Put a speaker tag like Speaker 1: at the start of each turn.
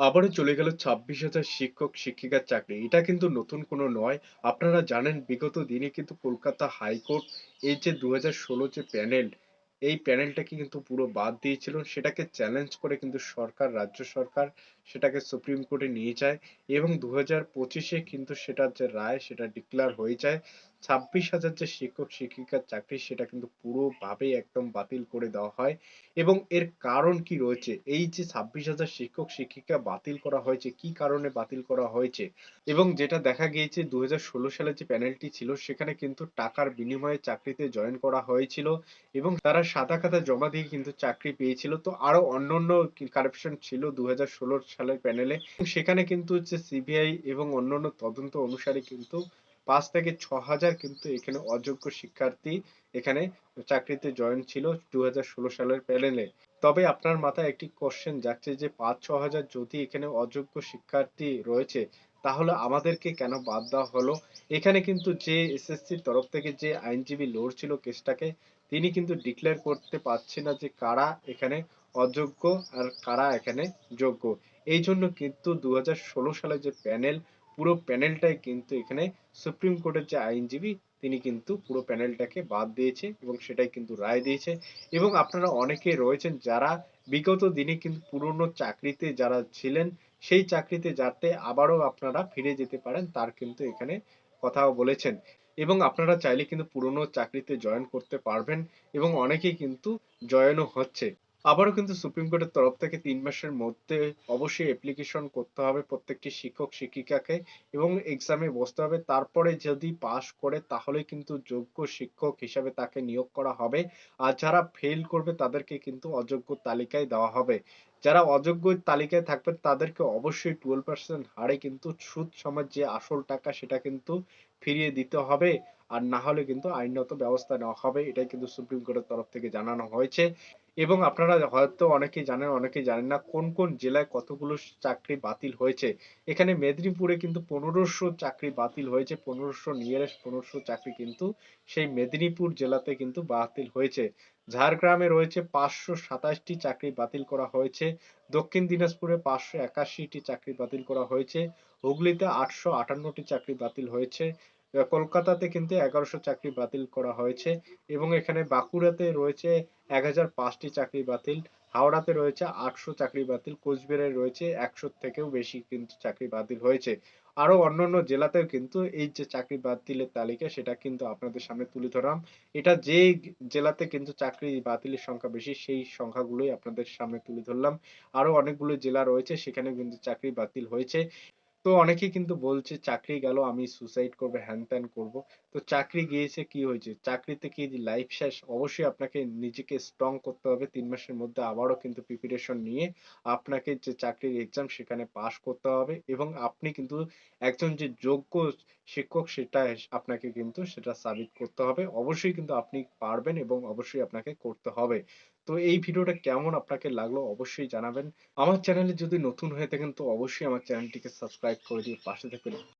Speaker 1: আবারও চলে গেল ছাব্বিশ হাজার শিক্ষক, শিক্ষিকার চাকরি। এটা কিন্তু নতুন কোনো নয়। আপনারা জানেন, বিগত দিনে কিন্তু কলকাতা হাইকোর্ট এই যে দু হাজার ষোলো যে প্যানেল এই প্যানেলটাকে কিন্তু পুরো বাদ দিয়েছিল। সেটাকে চ্যালেঞ্জ করে কিন্তু সরকার, রাজ্য সরকার সেটাকে সুপ্রিম কোর্টে নিয়ে যায় এবং দু হাজার পঁচিশে কিন্তু সেটার যে রায় সেটা ডিক্লেয়ার হয়ে যায়। ছাব্বিশ হাজার যে শিক্ষক, শিক্ষিকার চাকরি সেটা কিন্তু পুরোভাবেই একদম বাতিল করে দেওয়া হয়। এবং এর কারণ কি রয়েছে? এই যে ছাব্বিশ হাজার শিক্ষক, শিক্ষিকা বাতিল করা হয়েছে, কি কারণে বাতিল করা হয়েছে? এবং যেটা দেখা গিয়েছে দু হাজার ষোলো সালে যে প্যানেলটি ছিল, সেখানে কিন্তু টাকার বিনিময়ে চাকরিতে জয়েন করা হয়েছিল এবং তারা সাদা খাতা জমা দিয়ে কিন্তু চাকরি পেয়েছিল। তো আরও অন্যান্য কারাপশন ছিল দু হাজার ষোলো সালের প্যানেলে সেখানে কিন্তু হচ্ছে সিবিআই এবং অন্যান্য তদন্ত অনুসারে কিন্তু পাঁচ থেকে ছ হাজার কিন্তু এখানে অযোগ্য শিক্ষার্থী এখানে চাকরিতে জয়েন ছিল দু হাজার ষোলো সালের প্যানেলে তবে আপনার মাথায় একটি কোশ্চেন যাচ্ছে যে পাঁচ, ছ হাজার যদি এখানে অযোগ্য শিক্ষার্থী রয়েছে, তাহলে আমাদেরকে কেন বাদ দেওয়া হলো? এখানে কিন্তু যে এসএসসির তরফ থেকে যে আইনজীবী লড়ছিল কেসটাকে তিনি কিন্তু ডিক্লেয়ার করতে পারছে না যে কারা এখানে অযোগ্য আর কারা এখানে যোগ্য। এই জন্য কিন্তু দু হাজার ষোলো সালে যে প্যানেল পুরো প্যানেলটাই কিন্তু এখানে সুপ্রিম কোর্টের যে আইনজীবী, তিনি কিন্তু পুরো প্যানেলটাকে বাদ দিয়েছে এবং সেটাই কিন্তু রায় দিয়েছে। এবং আপনারা অনেকে রয়েছেন যারা বিগত দিনে কিন্তু পুরনো চাকরিতে যারা ছিলেন, সেই চাকরিতে যাতে আবারও আপনারা ফিরে যেতে পারেন, তার কিন্তু এখানে কথাও বলেছেন। এবং আপনারা চাইলে কিন্তু পুরনো চাকরিতে জয়েন করতে পারবেন এবং অনেকেই কিন্তু জয়েনও হচ্ছে। আবারও কিন্তু সুপ্রিম কোর্টের তরফ থেকে তিন মাসের মধ্যে অবশ্যই অ্যাপ্লিকেশন করতে হবে প্রত্যেকটি শিক্ষক, শিক্ষিকাকে এবং এক্সামে বসতে হবে। তারপরে যদি পাশ করে তাহলে কিন্তু যোগ্য শিক্ষক হিসাবে তাকে নিয়োগ করা হবে। আর যারা ফেল করবে, তাদেরকে কিন্তু অযোগ্য তালিকায় দেওয়া হবে। যারা অযোগ্য তালিকায় থাকবে তাদেরকে অবশ্যই টুয়েলভ পার্সেন্ট হারে কিন্তু সুদ সমাজ যে আসল টাকা, সেটা কিন্তু ফিরিয়ে দিতে হবে। আর না হলে কিন্তু আইনত ব্যবস্থা নেওয়া হবে। এটাই কিন্তু সুপ্রিম কোর্টের তরফ থেকে জানানো হয়েছে। এবং আপনারা হয়তো অনেকেই জানেন অনেকেই জানেন না কোন কোন জেলায় কতগুলো চাকরি বাতিল হয়েছে। এখানে মেদিনীপুরে কিন্তু পনেরোশো চাকরি বাতিল হয়েছে, পনেরোশো নিয়ারেস্ট পনেরোশো চাকরি কিন্তু সেই মেদিনীপুর জেলাতে কিন্তু বাতিল হয়েছে। ঝাড়গ্রামে রয়েছে পাঁচশো সাতাশটি চাকরি বাতিল করা হয়েছে, দক্ষিণ দিনাজপুরে পাঁচশো একাশিটি চাকরি বাতিল করা হয়েছে, হুগলিতে আটশো আটান্নটি চাকরি বাতিল হয়েছে কলকাতাতে কিন্তু এগারোশো চাকরি বাতিল করা হয়েছে এবং এখানে বাঁকুড়াতে রয়েছে এক হাজার পাঁচটি চাকরি বাতিল, হাওড়াতে রয়েছে আটশো চাকরি বাতিল, কোচবিহারে রয়েছে একশো থেকেও বেশি কিন্তু চাকরি বাতিল হয়েছে। আরও অন্যান্য জেলাতেও কিন্তু এই যে চাকরি বাতিলের তালিকা, সেটা কিন্তু আপনাদের সামনে তুলে ধরলাম। এটা যে জেলাতে কিন্তু চাকরি বাতিলের সংখ্যা বেশি, সেই সংখ্যাগুলোই আপনাদের সামনে তুলে ধরলাম। আরও অনেকগুলো জেলা রয়েছে সেখানে কিন্তু চাকরি বাতিল হয়েছে। তো অনেকেই কিন্তু বলছে, চাকরি গেল, আমি সুসাইড করব, হ্যান ত্যান করব। তো চাকরি গিয়েছে, কি হয়েছে? চাকরিতে কি লাইফ শেষ? অবশ্যই আপনাকে নিজেকে স্ট্রং করতে হবে। তিন মাসের মধ্যে আবারও কিন্তু প্রিপারেশন নিয়ে আপনাকে যে চাকরির এক্সাম সেখানে পাশ করতে হবে এবং আপনি কিন্তু একজন যে যোগ্য শিক্ষক সেটা আপনাকে কিন্তু সেটা সাবিত করতে হবে। অবশ্যই কিন্তু আপনি পারবেন এবং অবশ্যই আপনাকে করতে হবে। তো এই ভিডিওটা কেমন আপনাকে লাগল অবশ্যই জানাবেন। আমার চ্যানেলে যদি নতুন হয়ে থাকেন তো অবশ্যই আমার চ্যানেলটিকে সাবস্ক্রাইব করে দিয়ে পাশে থাকবেন।